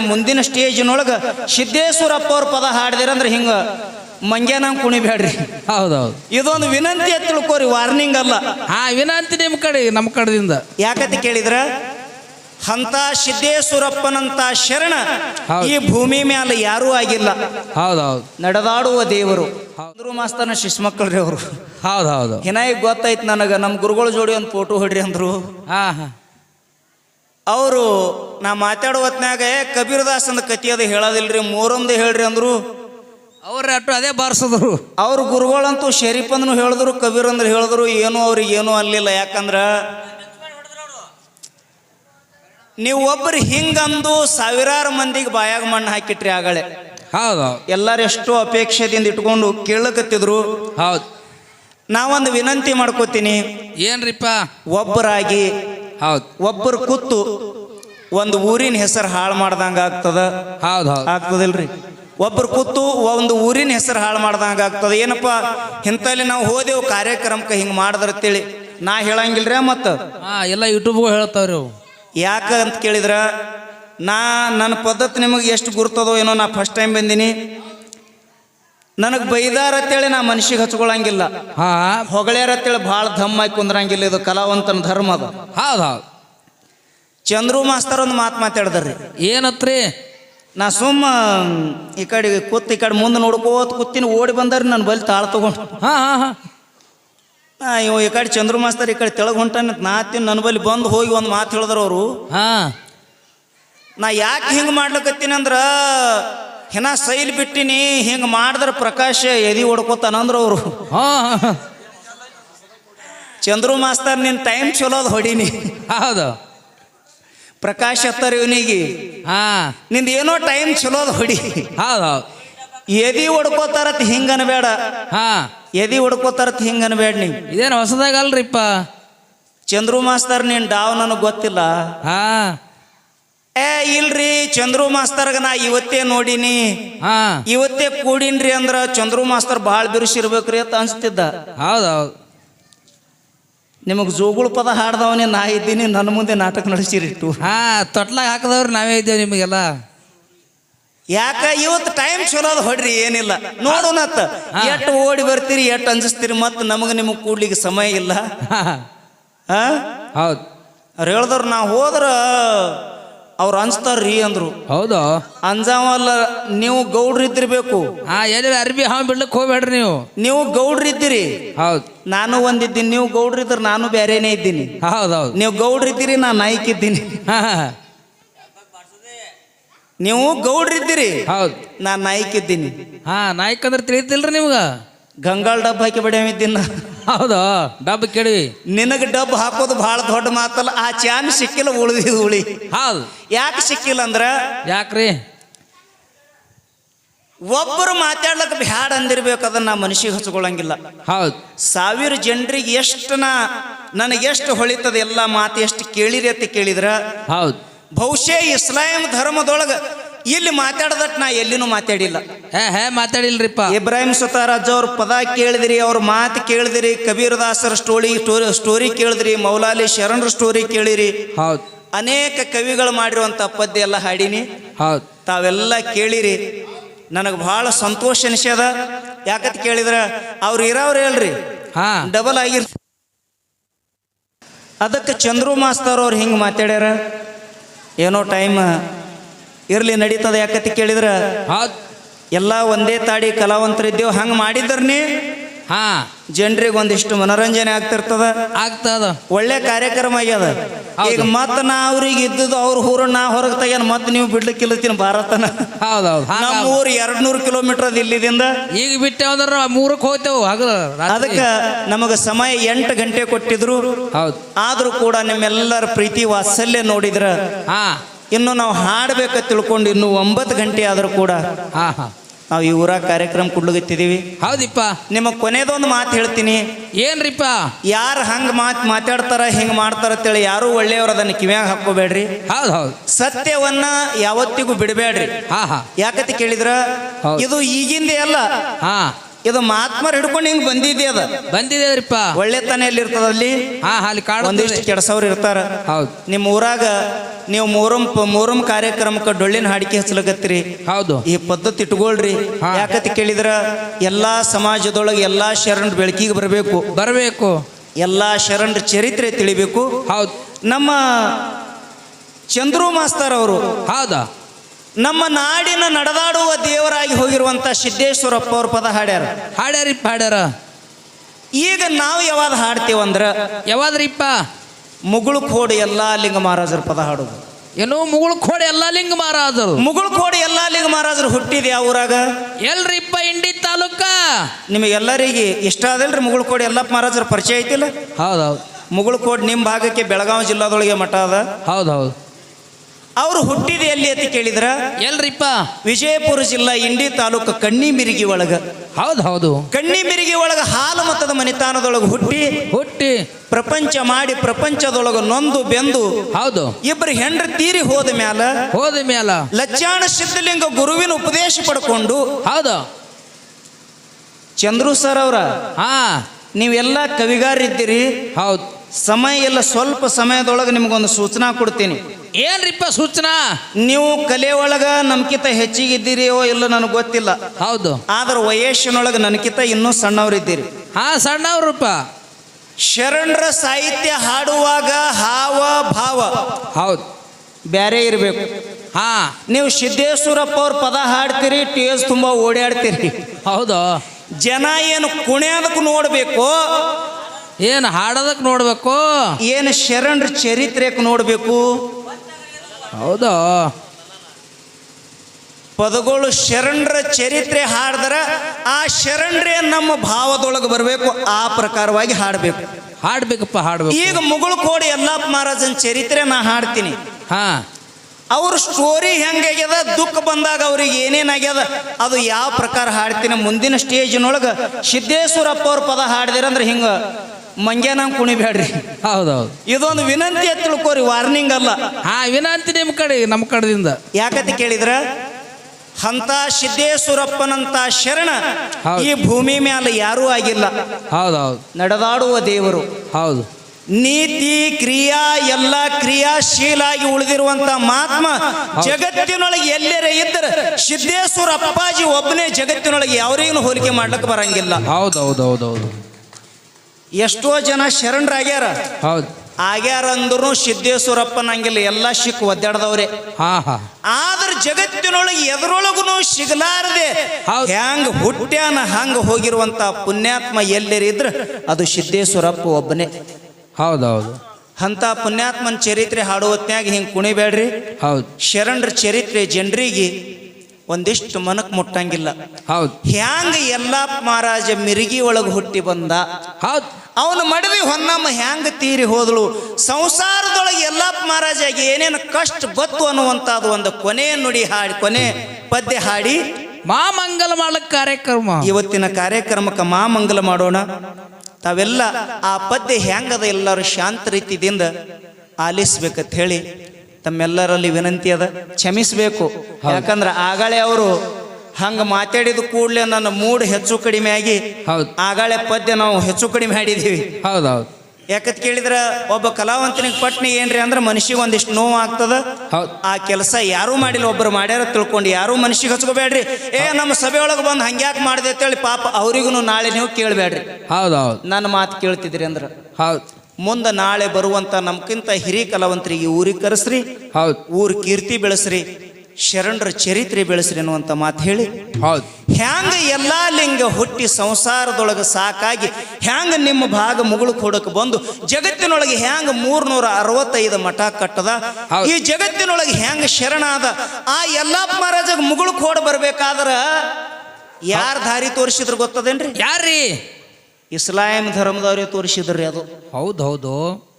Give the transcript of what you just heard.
ಮುಂದಿನ ಸ್ಟೇಜಿನೊಳಗೆ ಸಿದ್ದೇಶ್ವರಪ್ಪ ಅವ್ರ ಪದ ಹಾಡಿದಿರಂದ್ರೆ ಹಿಂಗ ಮಂಗ್ಯಾನ ಕುಣಿಬೇಡ್ರಿ. ಹೌದೌದು. ಇದೊಂದು ವಿನಂತಿ ಅಂತ ತಿಳ್ಕೋರಿ ವಾರ್ನಿಂಗ್ ಅಲ್ಲ. ಹಾ ವಿನಂತಿ ನಿಮ್ಮ ಕಡೆ ನಮ್ಮ ಕಡೆದಿಂದ. ಯಾಕಂತ ಕೇಳಿದ್ರ ಅಂತ ಸಿದ್ದೇಶ್ವರಪ್ಪನಂತ ಶರಣ. ಈ ಭೂಮಿ ಮ್ಯಾಲ ಯಾರೂ ಆಗಿಲ್ಲ. ಹೌದೌದು. ನಡೆದಾಡುವ ದೇವರು. ಅಂದ್ರು ಮಾಸ್ತನ ಶಿಶುಮಕ್ಕಳ್ರಿ ಅವರು. ಹೌದು ಹೌದು ಹಿನಾಯಿ ಗೊತ್ತಾಯ್ತು ನನಗೆ ನಮ್ಮ ಗುರುಗಳ ಜೋಡಿ ಒಂದು ಫೋಟೋ ಹೊಡ್ರಿ ಅಂದ್ರು. ಹಾ ಹಾ. ಅವರು ನಾ ಮಾತಾಡೋ ಹೊತ್ನಾಗ ಕಬೀರದಾಸ್ ಅಂದ ಕತಿ ಅದು ಹೇಳೋದಿಲ್ರಿ ಮೂರೊಂದು ಹೇಳ್ರಿ ಅಂದ್ರು. ಅವ್ರ ಅಟ್ಟು ಅದೇ ಬಾರಿಸಿದ್ರು. ಅವ್ರ ಗುರುಗಳಂತೂ ಶರೀಫ್ ಅಂದ್ರು ಹೇಳಿದ್ರು ಕಬೀರ್ ಅಂದ್ರೆ ಹೇಳಿದ್ರು ಏನೂ ಅವ್ರಿಗೆ ಏನೂ ಅಲ್ಲಿಲ್ಲ ಯಾಕಂದ್ರೆ ನೀವು ಒಬ್ಬರು ಹಿಂಗಂದು ಸಾವಿರಾರು ಮಂದಿಗೆ ಬಾಯಾಗ ಮಣ್ಣು ಹಾಕಿಟ್ರಿ ಆಗಳೆ ಹೌದು. ಎಲ್ಲರೂ ಎಷ್ಟೋ ಅಪೇಕ್ಷೆದಿಂದ ಇಟ್ಕೊಂಡು ಕೇಳಕತ್ತಿದ್ರು. ಹೌದು. ನಾವೊಂದು ವಿನಂತಿ ಮಾಡ್ಕೋತೀನಿ. ಏನ್ರಿಪ್ಪ? ಒಬ್ಬರಾಗಿ ಹೌದು. ಒಬ್ಬರು ಕೂತು ಒಂದು ಊರಿನ ಹೆಸರು ಹಾಳು ಮಾಡ್ದಂಗ ಆಗ್ತದ? ಹೌದು ಹೌದು. ಆಗ್ತದಿಲ್ರಿ. ಒಬ್ರು ಕೂತು ಒಂದು ಊರಿನ ಹೆಸರು ಹಾಳು ಮಾಡ್ದಂಗ ಆಗ್ತದ? ಏನಪ್ಪ ಇಂಥಲ್ಲಿ ನಾವು ಹೋದೆವು ಕಾರ್ಯಕ್ರಮಕ್ಕೆ ಹಿಂಗೆ ತಿಳಿ. ನಾ ಹೇಳಂಗಿಲ್ರಿ ಮತ್ತು? ಹಾ ಎಲ್ಲ ಯೂಟ್ಯೂಬ್ಗೂ ಹೇಳ್ತಾವ್ರಿ ಅವು. ಯಾಕ ಅಂತ ಕೇಳಿದ್ರ? ನಾ ನನ್ನ ಪದ್ಧತಿ ನಿಮಗೆ ಎಷ್ಟು ಗುರ್ತದೋ ಏನೋ ನಾ ಫಸ್ಟ್ ಟೈಮ್ ಬಂದೀನಿ. ನನಗೆ ಬೈದಾರ ಅಂತೇಳಿ ನಾ ಮನುಷ್ಯಗೆ ಹಚ್ಕೊಳಂಗಿಲ್ಲ. ಹಾ. ಹೊಗಳ್ಯಾರ ಅಂತೇಳಿ ಭಾಳ ಧಮ್ಮಾಗಿ ಕುಂದ್ರಂಗಿಲ್ಲ. ಇದು ಕಲಾವಂತನ ಧರ್ಮ ಅದು. ಹೌದೌದು ಹೌದು. ಚಂದ್ರು ಮಾಸ್ತರ್ ಒಂದು ಮಾತು ಮಾತಾಡಿದ್ರಿ ಏನತ್ರಿ? ನಾ ಸುಮ್ಮ ಈ ಕಡೆ ಕೂತ್ ಈ ಕಡೆ ಮುಂದೆ ನೋಡ್ಕೋತ ಕೂತೀನಿ ಓಡಿ ಬಂದಾರ ನನ್ನ ಬಲ್ಲಿ ತಾಳ ತಗೊಂಡು. ಹಾ ಹಾ ಹಾ. ನಾ ಇವ ಈ ಕಡೆ ಚಂದ್ರು ಮಾಸ್ತರ್ ಈ ಕಡೆ ತೆಳಗ್ ಹೊಂಟಾನ ನಾ ತಿನ್ ನನ್ನ ಬಲ್ಲಿ ಬಂದು ಹೋಗಿ ಒಂದು ಮಾತು ಹೇಳಿದ್ರು ಅವರು. ಹಾ. ನಾ ಯಾಕೆ ಹಿಂಗೆ ಮಾಡ್ಲಕತ್ತೀನಿ ಅಂದ್ರ ಹಿನ ಸೈಲ್ ಬಿಟ್ಟಿನಿ ಹಿಂಗೆ ಮಾಡಿದ್ರೆ ಪ್ರಕಾಶ್ ಎದಿ ಹೊಡ್ಕೋತಾನಂದ್ರ ಅವರು. ಹಾ. ಚಂದ್ರು ಮಾಸ್ತರ್ ನಿನ್ನ ಟೈಮ್ ಚಲೋದ್ ಹೊಡಿನಿ. ಹೌದು. ಪ್ರಕಾಶ್ ಹತ್ತಾರ ಇವನಿಗೆ. ಹಾ. ನಿಂದ ಏನೋ ಟೈಮ್ ಚಲೋದ್ ಹೊಡಿ. ಹೌದು. ಹೌದು ಎದಿ ಹೊಡ್ಕೋತಾರತ್ ಹಿಂಗ ಅನ್ಬೇಡ. ಹಾ. ಎದಿ ಹೊಡ್ಕೋತಾರತ್ ಹಿಂಗ ಅನ್ಬೇಡ ನೀ ಇದೇನು ಹೊಸದಾಗಲ್ರಿಪ್ಪ? ಚಂದ್ರು ಮಾಸ್ತರ್ ನಿನ್ ಡಾವ್ ನನಗೆ ಗೊತ್ತಿಲ್ಲ. ಹಾ. ಏ ಇಲ್ರಿ ಚಂದ್ರು ಮಾಸ್ತರ್ಗ ನಾ ಇವತ್ತೇ ನೋಡಿನಿ. ಹಾ. ಇವತ್ತೇ ಕೂಡಿನ್ರಿ ಅಂದ್ರ ಚಂದ್ರು ಮಾಸ್ತರ್ ಭಾಳ ಬಿರುಸಿರ್ಬೇಕ್ರಿ ಅಂತ ಅನ್ಸ್ತಿದ್ದ. ಹೌದು ಹೌದು ನಿಮಗೆ ಜೋಗುಳ ಪದ ಹಾಡ್ದವನೇ ನಾ ಇದ್ದೀನಿ ನನ್ನ ಮುಂದೆ ನಾಟಕ ನಡೆಸಿರಿಟ್ಟು ಹಾ ತೊಟ್ಲಾಗ ಹಾಕದವ್ರು ನಾವೇ ಇದ್ದೇವೆ ನಿಮಗೆಲ್ಲ. ಯಾಕ ಇವತ್ತು ಟೈಮ್ ಚಲೋ ಅದ ಹೊಡ್ರಿ ಏನಿಲ್ಲ. ನೋಡೋಣತ್ತ ಎಷ್ಟು ಓಡಿ ಬರ್ತೀರಿ ಎಷ್ಟು ಅಂಜಿಸ್ತೀರಿ ಮತ್ತೆ ನಮಗೆ ನಿಮಗೆ ಕೂಡ್ಲಿಕ್ಕೆ ಸಮಯ ಇಲ್ಲ. ಹಾ? ಹೌದು. ಅವ್ರು ಹೇಳ್ದವ್ರು ನಾ ಹೋದ್ರ ಅವ್ರು ಅನ್ಸ್ತಾರ್ರಿ ಅಂದ್ರು. ಹೌದು? ಅಂಜಾವಲ್ಲ ನೀವು ಗೌಡ್ರಿದ್ದಿರ್ಬೇಕು ಹಾ ಎಲ್ಲಿ ಅರ್ಬಿ ಹಾವ್ ಬಿಡ್ಲಿಕ್ಕೆ ಹೋಗ್ಬೇಡ್ರಿ ನೀವು. ನೀವು ಗೌಡ್ರಿದ್ದೀರಿ ಹೌದು. ನಾನು ಒಂದಿದ್ದೀನಿ ನೀವು ಗೌಡ್ರಿದ್ರೆ ನಾನು ಬೇರೆನೇ ಇದ್ದೀನಿ. ಹೌದು ಹೌದು. ನೀವು ಗೌಡ್ರಿದ್ದೀರಿ ನಾನು ನಾಯ್ಕ ಇದ್ದೀನಿ ನೀವು ಗೌಡ್ರಿದ್ದೀರಿ ಹೌದು. ನಾನು ನಾಯ್ಕಿದ್ದೀನಿ. ಹಾ ನಾಯ್ಕ ಅಂದ್ರೆ ತಿಳಿತಿಲ್ರಿ ನಿಮ್ಗೆ? ಗಂಗಾಳ ಡಬ್ಬ ಹಾಕಿ. ಹೌದು ಡಬ್ ಕೇಳಿ. ನಿನಗೆ ಡಬ್ ಹಾಕೋದು ಬಹಳ ದೊಡ್ಡ ಮಾತಲ್ಲ ಆ ಚಾನ್ ಸಿಕ್ಕಿಲ್ಲ ಉಳಿದಿದ್ದು ಉಳಿ. ಹೌದು. ಯಾಕೆ ಸಿಕ್ಕಿಲ್ಲ ಅಂದ್ರ? ಯಾಕ್ರಿ? ಒಬ್ಬರು ಮಾತಾಡ್ಲಕ್ಕ ಬ್ಯಾಡ ಅಂದಿರ್ಬೇಕು ಅದನ್ನ ನಾ ಮನುಷ್ಯ ಹಚ್ಕೊಳಂಗಿಲ್ಲ ಹೌದು. ಸಾವಿರ ಜನರಿಗೆ ಎಷ್ಟು ನಾ ನನಗೆ ಎಷ್ಟು ಹೊಳಿತದ ಎಲ್ಲ ಮಾತು ಎಷ್ಟು ಕೇಳಿರಿ ಅಂತ ಕೇಳಿದ್ರ? ಹೌದು. ಬಹುಶಃ ಇಸ್ಲಾಂ ಧರ್ಮದೊಳಗ ಇಲ್ಲಿ ಮಾತಾಡದಟ್ ನಾ ಎಲ್ಲಿನೂ ಮಾತಾಡಿಲ್ಲ. ಹೇ ಹೇ ಮಾತಾಡಿಲ್ರಿಪ್ಪ. ಇಬ್ರಾಹಿಂ ಸುತಾರಾಜ್ ಅವ್ರ ಪದ ಕೇಳಿದ್ರಿ ಅವ್ರ ಮಾತು ಕೇಳಿದ್ರಿ ಕಬೀರದಾಸರ ಸ್ಟೋರಿ ಸ್ಟೋರಿ ಸ್ಟೋರಿ ಕೇಳಿದ್ರಿ ಮೌಲಾಲಿ ಶರಣರ ಸ್ಟೋರಿ ಕೇಳಿರಿ. ಹೌದು. ಅನೇಕ ಕವಿಗಳು ಮಾಡಿರುವಂಥ ಪದ್ಯ ಎಲ್ಲ ಹಾಡಿನಿ. ಹೌದು. ತಾವೆಲ್ಲ ಕೇಳಿರಿ. ನನಗೆ ಭಾಳ ಸಂತೋಷ ಅನಿಸ್ಯದ. ಯಾಕತ್ ಕೇಳಿದ್ರ ಅವ್ರು ಇರೋರು ಹೇಳ್ರಿ. ಹಾ. ಡಬಲ್ ಆಗಿರ್ ಅದಕ್ಕೆ ಚಂದ್ರು ಮಾಸ್ತರ್ ಅವ್ರು ಹಿಂಗೆ ಮಾತಾಡ್ಯಾರ. ಏನೋ ಟೈಮ್ ಇರ್ಲಿ ನಡೀತದ ಯಾಕಂತ ಕೇಳಿದ್ರ. ಹೌದು. ಎಲ್ಲ ಒಂದೇ ತಾಡಿ ಕಲಾವಂತರಿದ್ದೇವೆ ಹಂಗೆ ಮಾಡಿದ್ರನಿ ಹಾ. ಜನರಿಗೆ ಒಂದಿಷ್ಟು ಮನೋರಂಜನೆ ಆಗ್ತಿರ್ತದ? ಆಗ್ತದ. ಒಳ್ಳೆ ಕಾರ್ಯಕ್ರಮ ಆಗ್ಯದ. ಈಗ ಮತ್ತೆ ನಾ ಅವ್ರಿಗೆ ಇದ್ದದ್ದು ಅವ್ರ ಊರು ನಾ ಹೊರಗೆ ತೆಗ್ಯಾನ ಮತ್ತೆ ನೀವು ಬಿಡ್ಲಿಕ್ಕಿಲ್ಲತ್ತೀನಿ ಭಾರತನ. ಹೌದೌದು. ಹೌದು ನಮ್ಮ ಊರು ಎರಡು ನೂರು ಕಿಲೋಮೀಟರ್ ಅದ ಇಲ್ಲಿದಿಂದ. ಈಗ ಬಿಟ್ಟೆ ಅಂದ್ರೆ ಮೂರಕ್ಕೆ ಹೋಗ್ತೇವೆ ಹಗಲು ಅದಕ್ಕೆ ನಮಗೆ ಸಮಯ ಎಂಟು ಗಂಟೆ ಕೊಟ್ಟಿದ್ರು. ಹೌದು. ಆದರೂ ಕೂಡ ನಿಮ್ಮೆಲ್ಲರ ಪ್ರೀತಿ ವಾತ್ಸಲ್ಯ ನೋಡಿದ್ರ. ಹಾ. ಇನ್ನು ನಾವು ಹಾಡ್ಬೇಕ ತಿಳ್ಕೊಂಡು ಇನ್ನು ಒಂಬತ್ತು ಗಂಟೆ ಆದರೂ ಕೂಡ. ಹಾ ಹಾ. ನಾವು ಈ ಊರಾಗ ಕಾರ್ಯಕ್ರಮ ಕುಡ್ಲಗತ್ತಿದ್ದೀವಿ ಹೌದಿಪ್ಪ. ನಿಮಗೆ ಕೊನೆದೊಂದು ಮಾತು ಹೇಳ್ತೀನಿ. ಏನ್ರಿಪ್ಪ? ಯಾರು ಹಂಗೆ ಮಾತು ಮಾತಾಡ್ತಾರ ಹಿಂಗೆ ಮಾಡ್ತಾರ ಅಂತೇಳಿ ಯಾರೂ ಒಳ್ಳೆಯವ್ರು ಅದನ್ನು ಕಿವ್ಯಾಗ ಹಾಕೋಬೇಡ್ರಿ ಹೌದು ಹೌದು. ಸತ್ಯವನ್ನ ಯಾವತ್ತಿಗೂ ಬಿಡಬೇಡ್ರಿ ಹಾ ಹಾ. ಯಾಕತಿ ಕೇಳಿದ್ರ. ಇದು ಈಗಿಂದೇ ಅಲ್ಲ. ಹಾ. ಇದು ಮಹಾತ್ಮರು ಹಿಡ್ಕೊಂಡು ಹಿಂಗ್ ಬಂದಿದೆ ಅದ? ಬಂದಿದೇವ್ರಿಪ್ಪ. ಒಳ್ಳೆತನ ಎಲ್ಲಿ ಇರ್ತದ ಅಲ್ಲಿ? ಹಾ ಅಲ್ಲಿ ಕಾಡ ಒಂದಿಷ್ಟು ಕೆಡ್ಸವ್ರು ಇರ್ತಾರ. ಹೌದು. ನಿಮ್ಮ ಊರಾಗ ನೀವು ಮೂರಂ ಮೂರಂ ಕಾರ್ಯಕ್ರಮಕ್ಕೆ ಡೊಳ್ಳಿನ ಹಾಡಿಕೆ ಹಚ್ಚಲಕತ್ತೀರಿ. ಹೌದು. ಈ ಪದ್ಧತಿ ಇಟ್ಕೊಳ್ರಿ. ಯಾಕತಿ ಯಾಕಂತ ಕೇಳಿದ್ರ ಎಲ್ಲಾ ಸಮಾಜದೊಳಗೆ ಎಲ್ಲಾ ಶರಣ್ ಬೆಳಕಿಗೆ ಬರಬೇಕು. ಬರಬೇಕು. ಎಲ್ಲಾ ಶರಣರ ಚರಿತ್ರೆ ತಿಳಿಬೇಕು. ಹೌದು. ನಮ್ಮ ಚಂದ್ರು ಮಾಸ್ತರ್ ಅವರು ಹೌದಾ? ನಮ್ಮ ನಾಡಿನ ನಡೆದಾಡುವ ದೇವರಾಗಿ ಹೋಗಿರುವಂತ ಸಿದ್ದೇಶ್ವರಪ್ಪ ಅವ್ರ ಪದ ಹಾಡ್ಯಾರ. ಹಾಡ್ಯಾರಿಪ್ಪ ಹಾಡ್ಯಾರ? ಈಗ ನಾವು ಯಾವಾಗ ಹಾಡ್ತೀವಂದ್ರ ಯಾವಾದ್ರಿಪ್ಪ ಮುಗುಳು ಕೋಡಿ ಎಲ್ಲಾ ಲಿಂಗ ಮಹಾರಾಜರ ಪದ ಹಾಡೋದು. ಏನೋ ಮುಗುಳು ಕೋಡಿ ಎಲ್ಲಾ ಲಿಂಗ ಮಹಾರಾಜರು. ಮುಗುಳು ಕೋಡಿ ಎಲ್ಲಾ ಲಿಂಗ ಮಹಾರಾಜರು ಹುಟ್ಟಿದ ಯಾವ ಊರಾಗ? ಎಲ್ರಿಪ್ಪ ಇಂಡಿ ತಾಲೂಕ? ನಿಮಗೆಲ್ಲರಿಗೆ ಇಷ್ಟ ಅದಲ್ರಿ ಮುಗುಳು ಕೋಡಿ ಎಲ್ಲಪ್ಪ ಮಹಾರಾಜರ ಪರಿಚಯ ಐತಿಲ್ಲ? ಹೌದೌದು ಮುಗುಳು ಕೋಡಿ ನಿಮ್ಮ ಭಾಗಕ್ಕೆ ಬೆಳಗಾವಿ ಜಿಲ್ಲಾದೊಳಗೆ ಮಠ ಅದ. ಹೌದೌದು ಅವ್ರು ಹುಟ್ಟಿದ ಎಲ್ಲಿ ಅಂತ ಕೇಳಿದ್ರ? ಎಲ್ರಿಪ್ಪ? ವಿಜಯಪುರ ಜಿಲ್ಲಾ ಇಂಡಿ ತಾಲೂಕು ಕಣ್ಣಿ ಮಿರಿಗಿ ಒಳಗ. ಹೌದು ಹೌದು. ಕಣ್ಣಿ ಮಿರಿಗಿ ಒಳಗ ಹಾಲು ಮತದ ಮನಿತಾನದೊಳಗ ಹುಟ್ಟಿ ಹುಟ್ಟಿ. ಪ್ರಪಂಚ ಮಾಡಿ ಪ್ರಪಂಚದೊಳಗ ನೊಂದು ಬೆಂದು ಹೌದು. ಇಬ್ಬರು ಹೆಂಡ್ರ ತೀರಿ ಹೋದ ಮ್ಯಾಲ ಹೋದ ಮ್ಯಾಲ. ಲಚ್ಚಾಣ ಸಿದ್ಧಲಿಂಗ ಗುರುವಿನ ಉಪದೇಶ ಪಡ್ಕೊಂಡು ಹೌದು. ಚಂದ್ರು ಸರ್ ಅವರ ಹಾ. ನೀವೆಲ್ಲ ಕವಿಗಾರಿದ್ದೀರಿ. ಹೌದು. ಸಮಯ ಎಲ್ಲ ಸ್ವಲ್ಪ ಸಮಯದೊಳಗೆ ನಿಮಗೊಂದು ಸೂಚನಾ ಕೊಡ್ತೀನಿ. ಏನ್ರಿಪ್ಪ ಸೂಚನಾ? ನೀವು ಕಲೆ ಒಳಗ ನಮ್ಕಿಂತ ಹೆಚ್ಚಿಗಿದ್ದೀರಿಯೋ ಇಲ್ಲ ನನಗೆ ಗೊತ್ತಿಲ್ಲ. ಹೌದು. ಆದ್ರೆ ವಯಸ್ಸಿನೊಳಗ ನನಕಿತ ಇನ್ನೂ ಸಣ್ಣವರಿದ್ದೀರಿ. ಹಾ ಸಣ್ಣವ್ರಪ್ಪ ಶರಣರ ಸಾಹಿತ್ಯ ಹಾಡುವಾಗ ಹಾವ ಭಾವ ಹೌದು. ಬೇರೆ ಇರಬೇಕು. ಹಾ. ನೀವು ಸಿದ್ದೇಶ್ವರಪ್ಪ ಅವ್ರ ಪದ ಹಾಡ್ತೀರಿ ಟೇಜ್ ತುಂಬ ಓಡಾಡ್ತೀರಿ ಹೌದು. ಜನ ಏನು ಕುಣಿಯೋದಕ್ಕೆ ನೋಡಬೇಕು ಏನು ಹಾಡೋದಕ್ಕೆ ನೋಡಬೇಕು? ಏನು ಶರಣರ ಚರಿತ್ರೆಗೆ ನೋಡಬೇಕು? ಹೌದು? ಪದಗಳು ಶರಣರ ಚರಿತ್ರೆ ಹಾಡಿದ್ರೆ ಆ ಶರಣರೇ ನಮ್ಮ ಭಾವದೊಳಗೆ ಬರಬೇಕು ಆ ಪ್ರಕಾರವಾಗಿ ಹಾಡಬೇಕು. ಹಾಡ್ಬೇಕಪ್ಪ ಹಾಡ್ಬೇಕು. ಈಗ ಮುಗುಳು ಕೋಡಿ ಯಲ್ಲಪ್ಪ ಮಹಾರಾಜನ ಚರಿತ್ರೆ ನಾ ಹಾಡ್ತೀನಿ. ಹಾ. ಅವ್ರ ಸ್ಟೋರಿ ಹೆಂಗಾಗ್ಯದ ದುಃಖ ಬಂದಾಗ ಅವ್ರಿಗೆ ಏನೇನಾಗ್ಯದ ಅದು ಯಾವ ಪ್ರಕಾರ ಹಾಡ್ತೀನಿ ಮುಂದಿನ ಸ್ಟೇಜಿನೊಳಗೆ ಸಿದ್ದೇಶ್ವರಪ್ಪ ಅವ್ರ ಪದ ಹಾಡಿದಿರಂದ್ರೆ ಹಿಂಗೆ ಮಂಗ್ಯಾನಂಗೆ ಕುಣಿಬೇಡ್ರಿ. ಹೌದೌದು. ಇದೊಂದು ವಿನಂತಿ ಅಂತ ತಿಳ್ಕೊರಿ ವಾರ್ನಿಂಗ್ ಅಲ್ಲ. ಹಾ ವಿನಂತಿ ನಿಮ್ಮ ಕಡೆ ನಮ್ಮ ಕಡೆದಿಂದ. ಯಾಕಂತ ಕೇಳಿದ್ರ? ಅಂತ ಸಿದ್ದೇಶ್ವರಪ್ಪನಂತ ಶರಣ ಹೌದು. ಈ ಭೂಮಿ ಮೇಲೆ ಯಾರೂ ಆಗಿಲ್ಲ. ಹೌದೌದು. ನಡೆದಾಡುವ ದೇವರು. ಹೌದು. ನೀತಿ ಕ್ರಿಯಾ ಎಲ್ಲ ಕ್ರಿಯಾಶೀಲಾಗಿ ಉಳಿದಿರುವಂತ ಮಹಾತ್ಮ ಜಗತ್ತಿನೊಳಗೆ ಎಲ್ಲರೇ ಇದ್ದರೆ ಸಿದ್ದೇಶ್ವರ ಅಪ್ಪಾಜಿ ಒಬ್ಬನೇ ಜಗತ್ತಿನೊಳಗೆ ಯಾವ್ರೇನು ಹೋಲಿಕೆ ಮಾಡ್ಲಿಕ್ಕೆ ಬರಂಗಿಲ್ಲ. ಹೌದೌದು ಹೌದೌದು ಎಷ್ಟೋ ಜನ ಶರಣರಾಗ್ಯಾರ. ಹೌದು. ಆಗ್ಯಾರ ಅಂದ್ರೂ ಸಿದ್ದೇಶ್ವರಪ್ಪನಂಗಿಲ್ಲ ಎಲ್ಲ ಸಿಕ್ ಒದ್ದಾಡ್ದವ್ರೆ. ಆದ್ರ ಜಗತ್ತಿನೊಳಗೆ ಎದರೊಳಗೂ ಸಿಗಲಾರದೆ. ಹ್ಯಾಂಗ ಹುಟ್ಟ್ಯಾನ ಹಂಗ ಹೋಗಿರುವಂತ ಪುಣ್ಯಾತ್ಮ ಎಲ್ಲರಿದ್ರೆ ಅದು ಸಿದ್ದೇಶ್ವರಪ್ಪ ಒಬ್ಬನೇ. ಹೌದೌದು. ಅಂತ ಪುಣ್ಯಾತ್ಮನ ಚರಿತ್ರೆ ಹಾಡುವತ್ನ್ಯಾಗ ಹಿಂಗೆ ಕುಣಿಬೇಡ್ರಿ. ಹೌದು. ಶರಣರ ಚರಿತ್ರೆ ಜನರಿಗೆ ಒಂದಿಷ್ಟು ಮನಕ್ ಮುಟ್ಟಂಗಿಲ್ಲ. ಹೌದು. ಹ್ಯಾಂಗ ಎಲ್ಲಾ ಮಹಾರಾಜ ಮಿರಿಗಿ ಒಳಗೆ ಹುಟ್ಟಿ ಬಂದ. ಹೌದು. ಅವನು ಮಡವಿ ಹೊನ್ನಮ್ಮ ಹ್ಯಾಂಗ ತೀರಿ ಹೋದಳು. ಸಂಸಾರದೊಳಗೆ ಎಲ್ಲಾ ಮಹಾರಾಜಾಗಿ ಏನೇನು ಕಷ್ಟ ಬತ್ತು ಅನ್ನುವಂಥದ್ದು ಒಂದು ಕೊನೆ ನುಡಿ ಹಾಡಿ ಕೊನೆ ಪದ್ಯ ಹಾಡಿ. ಮಾ ಮಂಗಲ ಮಾಡಕ್ ಕಾರ್ಯಕ್ರಮ. ಇವತ್ತಿನ ಕಾರ್ಯಕ್ರಮಕ್ಕೆ ಮಾಮಂಗಲ ಮಾಡೋಣ. ತಾವೆಲ್ಲ ಆ ಪದ್ಯ ಹೆಂಗದ ಎಲ್ಲರೂ ಶಾಂತ ರೀತಿಯಿಂದ ಆಲಿಸ್ಬೇಕಂತ ಹೇಳಿ ತಮ್ಮೆಲ್ಲರಲ್ಲಿ ವಿನಂತಿ ಅದ ಕ್ಷಮಿಸಬೇಕು. ಯಾಕಂದ್ರೆ ಆಗಳೇ ಅವರು ಹಂಗ ಮಾತಾಡಿದ ಕೂಡಲೇ ನನ್ನ ಮೂಡ್ ಹೆಚ್ಚು ಕಡಿಮೆ ಆಗಿ ಹೌದು. ಆಗಾಳೆ ಪದ್ಯ ನಾವು ಹೆಚ್ಚು ಕಡಿಮೆ ಮಾಡಿದೀವಿ ಹೌದೌದು ಯಾಕತ್ ಕೇಳಿದ್ರ ಒಬ್ಬ ಕಲಾವಂತನಿಗೆ ಪಟ್ನಿ ಏನ್ರಿ ಅಂದ್ರೆ ಮನುಷ್ಯಗೆ ಒಂದಿಷ್ಟು ನೋವು ಆಗ್ತದ ಹೌದು. ಆ ಕೆಲಸ ಯಾರು ಮಾಡಿಲ್ಲ ಒಬ್ಬರು ಮಾಡ್ಯಾರ ತಿಳ್ಕೊಂಡು ಯಾರು ಮನುಷ್ಯಗೆ ಹಚ್ಕೋಬೇಡ್ರಿ. ಏ ನಮ್ಮ ಸಭೆಯೊಳಗೆ ಬಂದು ಹಂಗ್ಯಾಕೆ ಮಾಡಿದೆ ಅಂತೇಳಿ ಪಾಪ ಅವ್ರಿಗೂ ನಾಳೆ ನೀವು ಕೇಳಬೇಡ್ರಿ. ಹೌದೌದು ನನ್ನ ಮಾತು ಕೇಳ್ತಿದ್ರಿ ಅಂದ್ರೆ. ಹೌದು. ಮುಂದೆ ನಾಳೆ ಬರುವಂತ ನಮ್ಕಿಂತ ಹಿರಿ ಕಲಾವಂತರಿಗೆ ಊರಿಗೆ ಕರೆಸ್ರಿ ಹೌದು. ಊರ್ ಕೀರ್ತಿ ಬೆಳೆಸ್ರಿ ಶರಣರ ಚರಿತ್ರೆ ಬೆಳೆಸ್ರಿ ಅನ್ನುವಂಥ ಮಾತು ಹೇಳಿ. ಹೌದು. ಹ್ಯಾಂಗ ಎಲ್ಲಾ ಲಿಂಗ ಹುಟ್ಟಿ ಸಂಸಾರದೊಳಗೆ ಸಾಕಾಗಿ ಹ್ಯಾಂಗ ನಿಮ್ಮ ಭಾಗ ಮುಗುಳು ಕೊಡಕ್ಕೆ ಬಂದು ಜಗತ್ತಿನೊಳಗೆ ಹ್ಯಾಂಗ ಮೂರ್ನೂರ ಅರವತ್ತೈದು ಮಠ ಕಟ್ಟದ. ಈ ಜಗತ್ತಿನೊಳಗೆ ಹ್ಯಾಂಗ ಶರಣಾದ ಆ ಎಲ್ಲಾ ಮಹಾರಾಜಗೆ ಮುಗುಳು ಕೋಡ್ ಬರ್ಬೇಕಾದ್ರ ಯಾರ ದಾರಿ ತೋರಿಸಿದ್ರು ಗೊತ್ತದೇನ್ರಿ? ಯಾರ್ರಿ? ಇಸ್ಲಾಂ ಧರ್ಮದವ್ರಿಗೆ ತೋರಿಸಿದ್ರಿ ಅದು. ಹೌದು ಹೌದು.